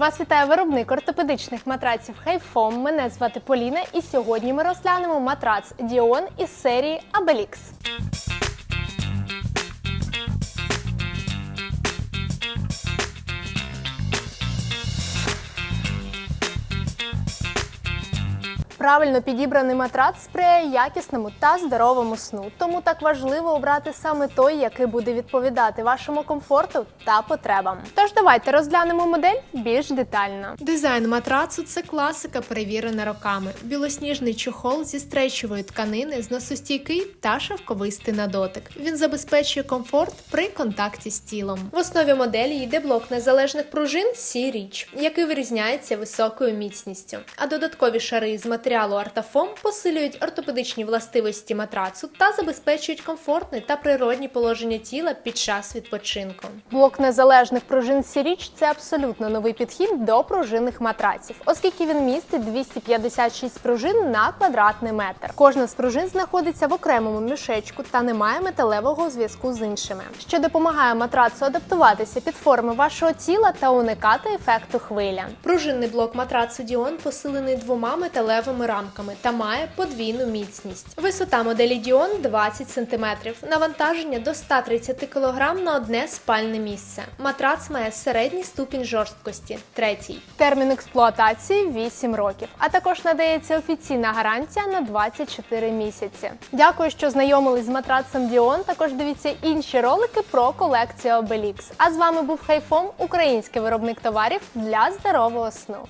Вас вітає виробник ортопедичних матраців Хайфом. Мене звати Поліна, і сьогодні ми розглянемо матрац Діон із серії Абелікс. Правильно підібраний матрац сприяє якісному та здоровому сну. Тому так важливо обрати саме той, який буде відповідати вашому комфорту та потребам. Тож давайте розглянемо модель більш детально. Дизайн матрацу це класика, перевірена роками. Білосніжний чохол зі стречової тканини, зносостійкий та шовковистий на дотик. Він забезпечує комфорт при контакті з тілом. В основі моделі йде блок незалежних пружин C-Reach, який вирізняється високою міцністю. А додаткові шари з матеріалу артафом посилюють ортопедичні властивості матрацу та забезпечують комфортне та природні положення тіла під час відпочинку. Блок незалежних пружин C-Reach – це абсолютно новий підхід до пружинних матраців, оскільки він містить 256 пружин на квадратний метр. Кожна з пружин знаходиться в окремому мішечку та не має металевого зв'язку з іншими, що допомагає матрацу адаптуватися під форми вашого тіла та уникати ефекту хвиля. Пружинний блок матрацу Діон посилений двома металевими рамками та має подвійну міцність. Висота моделі Діон 20 см, навантаження до 130 кг на одне спальне місце. Матрац має середній ступінь жорсткості третій. Термін експлуатації 8 років, а також надається офіційна гарантія на 24 місяці. Дякую, що знайомились з матрацем Діон. Також дивіться інші ролики про колекцію Obelix. А з вами був Хайфом, український виробник товарів для здорового сну.